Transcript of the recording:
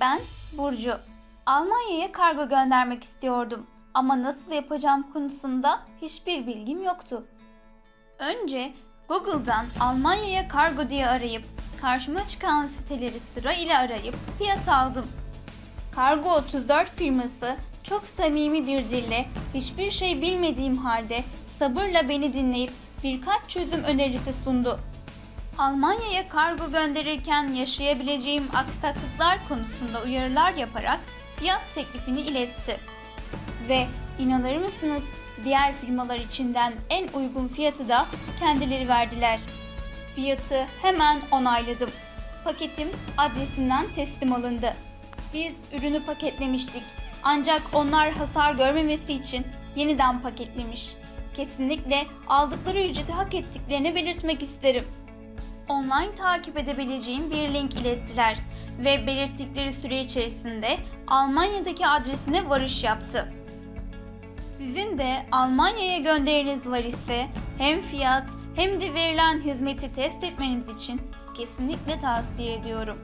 Ben Burcu. Almanya'ya kargo göndermek istiyordum ama nasıl yapacağım konusunda hiçbir bilgim yoktu. Önce Google'dan Almanya'ya kargo diye arayıp karşıma çıkan siteleri sıra ile arayıp fiyat aldım. Kargo 34 firması çok samimi bir dille hiçbir şey bilmediğim halde sabırla beni dinleyip birkaç çözüm önerisi sundu. Almanya'ya kargo gönderirken yaşayabileceğim aksaklıklar konusunda uyarılar yaparak fiyat teklifini iletti. Ve inanır mısınız diğer firmalar içinden en uygun fiyatı da kendileri verdiler. Fiyatı hemen onayladım. Paketim adresinden teslim alındı. Biz ürünü paketlemiştik. Ancak onlar hasar görmemesi için yeniden paketlemiş. Kesinlikle aldıkları ücreti hak ettiklerini belirtmek isterim. Online takip edebileceğim bir link ilettiler ve belirttikleri süre içerisinde Almanya'daki adresine varış yaptı. Sizin de Almanya'ya gönderiniz var ise hem fiyat hem de verilen hizmeti test etmeniz için kesinlikle tavsiye ediyorum.